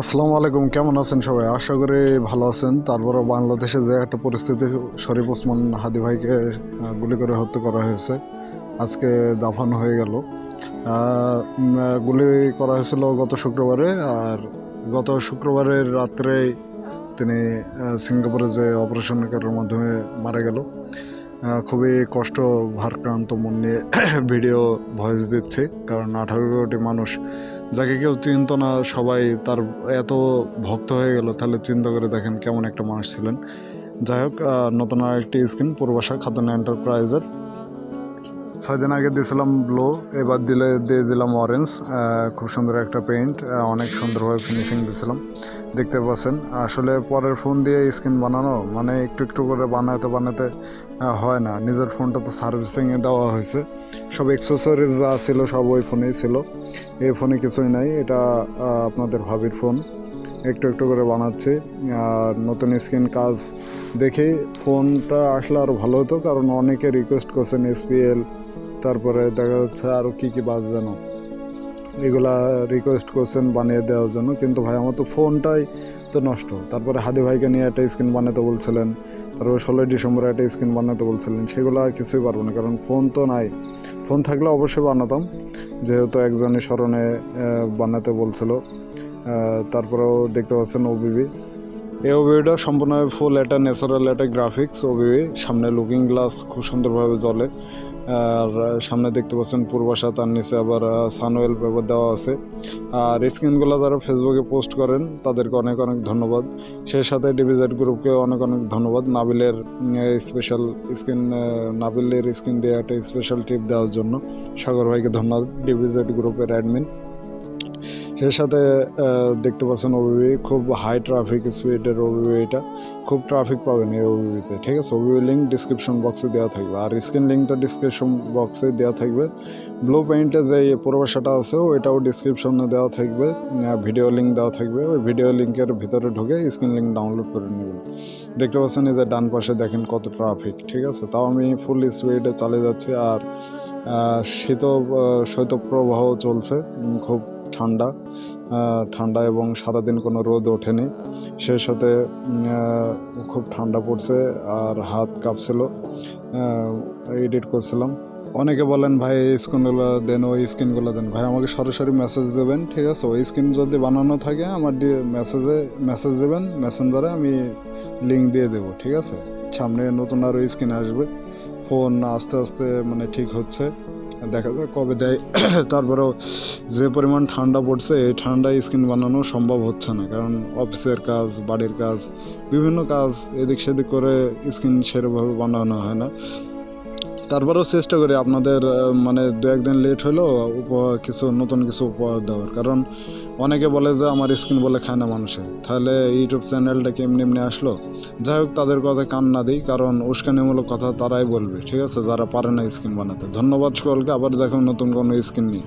আসসালামু আলাইকুম, কেমন আছেন সবাই? আশা করি ভালো আছেন। তারপরও বাংলাদেশে যে একটা পরিস্থিতি শরীফ ওসমান হাদি ভাইকে গুলি করে হত্যা করা হয়েছে, আজকে দাফানো হয়ে গেল। গুলি করা হয়েছিল গত শুক্রবারে আর গত শুক্রবারের রাত্রে তিনি সিঙ্গাপুরে যে অপারেশনের মাধ্যমে মারা গেল। খুবই কষ্ট, ভারক্রান্ত মন নিয়ে ভিডিও ভয়েস দিচ্ছি, কারণ আঠারো কোটি মানুষ যাকে কেউ চিনত না, সবাই তার এত ভক্ত হয়ে গেল, তাহলে চিন্তা করে দেখেন কেমন একটা মানুষ ছিলেন। যাই হোক নতুন আর একটি স্কিন পূর্বাশা খাদ্য এন্টারপ্রাইজের ছয় দিন আগে দিয়েছিলাম ব্লু, এবার দিলে দিয়ে দিলাম অরেঞ্জ খুব সুন্দর একটা পেইন্ট অনেক সুন্দরভাবে ফিনিশিং দিয়েছিলাম। দেখতে পাচ্ছেন, আসলে পরের ফোন দিয়ে স্ক্রিন বানানো মানে একটু একটু করে বানাতে বানাতে হয় না। নিজের ফোনটা তো সার্ভিসিংয়ে দেওয়া হয়েছে। সব এক্সেসরিজ যা ছিল সব ওই ফোনেই ছিল। এই ফোনে কিছুই নাই, এটা আপনাদের ভাবির ফোন একটু একটু করে বানাচ্ছি, আর নতুন স্ক্রিন কাজ দেখে ফোনটা আসলে আরও ভালো হতো, কারণ অনেকে রিকোয়েস্ট করছেন এসপিএল তারপরে দেখা যাচ্ছে আরও কী কী বাস যেন। এগুলা রিকোয়েস্ট করছেন বানিয়ে দেওয়ার জন্য। কিন্তু ভাই, আমার তো ফোনটাই তো নষ্ট। তারপরে হাদি ভাইকে নিয়ে একটা স্ক্রিন বানাতে বলছিলেন। তারপরে ষোলোই ডিসেম্বরে একটা স্ক্রিন বানাতে বলছিলেন। সেগুলো কিছুই পারব না, কারণ ফোন তো নাই। ফোন থাকলে অবশ্যই বানাতাম। যেহেতু একজনের স্মরণে বানাতে বলছিল। তারপরেও দেখতে পাচ্ছেন ওবিবি এই ওবিবিটা সম্পূর্ণ ফুল, একটা ন্যাচারাল একটা গ্রাফিক্স ওবিবি সামনে লুকিং গ্লাস খুব সুন্দরভাবে জ্বলে। আর সামনে দেখতে পাচ্ছেন পূর্বাশা, তার নিচে আবার সানওয়েল পেপার দেওয়া আছে। আর স্ক্রিনগুলো যারা ফেসবুকে পোস্ট করেন, তাদেরকে অনেক অনেক ধন্যবাদ। সেই সাথে ডিভিজেড গ্রুপকে অনেক অনেক ধন্যবাদ। নাবিলের স্পেশাল স্ক্রিন নাবিলের স্ক্রিন দিয়ে একটা স্পেশাল টিপ দেওয়ার জন্য। সাগর ভাইকে ধন্যবাদ। ডিভিজেড গ্রুপের অ্যাডমিন সেই সাথে দেখতে পাচ্ছেন ওবিবি, খুব হাই ট্রাফিক স্পিডের ওবিবি এটা। খুব ট্রাফিক পাবেন এই ওবিবিতে, ঠিক আছে? ওবিবি লিঙ্ক ডিসক্রিপশন বক্সে দেওয়া থাকবে। আর স্ক্রিন লিঙ্ক তো ডিসক্রিপশন বক্সে দেওয়া থাকবে। ব্লু পেইন্টে যে পূর্বাশাটা আছে, ওইটাও ডিসক্রিপশনে দেওয়া থাকবে। ভিডিও লিঙ্ক দেওয়া থাকবে। ওই ভিডিও লিঙ্কের ভিতরে ঢুকে স্ক্রিন লিঙ্ক ডাউনলোড করে নেবেন। দেখতে পাচ্ছেন এই যে ডান পাশে দেখেন কত ট্রাফিক ঠিক আছে? তাও আমি ফুল স্পিডে চালিয়ে যাচ্ছি। আর শীত শৈত্যপ্রবাহ চলছে। খুব ঠান্ডা ঠান্ডা এবং সারাদিন কোনো রোদ ওঠেনি। সেই সাথে খুব ঠান্ডা পড়ছে আর হাত কাঁপছিল। এডিট করছিলাম। অনেকে বলেন, ভাই, এই স্ক্রিনগুলো দেন, ওই স্ক্রিনগুলো দেন। ভাই, আমাকে সরাসরি মেসেজ দেবেন, ঠিক আছে? ওই স্ক্রিন যদি বানানো থাকে, আমার দিয়ে মেসেজে মেসেজ দেবেন মেসেঞ্জারে আমি লিঙ্ক দিয়ে দেবো, ঠিক আছে? সামনে নতুন আরও স্ক্রিন আসবে। ফোন আস্তে আস্তে মানে ঠিক হচ্ছে। দেখা যাক কবে দেয়। তারপরেও যে পরিমাণ ঠান্ডা পড়ছে, এই ঠান্ডায় স্ক্রিন বানানো সম্ভব হচ্ছে না। কারণ অফিসের কাজ, বাড়ির কাজ, বিভিন্ন কাজ এদিক সেদিক করে স্কিন সেরকমভাবে বানানো হয় না। তারপরেও চেষ্টা করি আপনাদের মানে দু একদিন লেট হলেও উপহার কিছু, নতুন কিছু উপহার দেওয়ার। কারণ অনেকে বলে যে আমার স্কিন বলে খায় না মানুষে। তাহলে ইউটিউব চ্যানেলটা কেমনি এমনি আসলো? যাই হোক, তাদের কথা কান না দিই, কারণ উস্কানিমূলক কথা তারাই বলবে, ঠিক আছে? যারা পারে না স্কিন বানাতে। ধন্যবাদ সকলকে, আবার দেখো নতুন কোনো স্কিন নিয়ে।